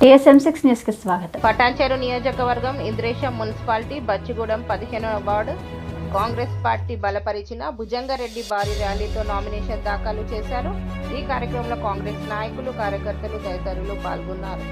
TSM six న్యూస్కి స్వాగతం. పటాన్చేరు నియోజకవర్గం ఇంద్రేశం మున్సిపాలిటీ బచ్చిగూడెం పదిహేనవ వార్డు కాంగ్రెస్ పార్టీ బలపరిచిన భుజంగారెడ్డి భారీ ర్యాలీతో నామినేషన్ దాఖలు చేశారు. ఈ కార్యక్రమంలో కాంగ్రెస్ నాయకులు కార్యకర్తలు తదితరులు పాల్గొన్నారు.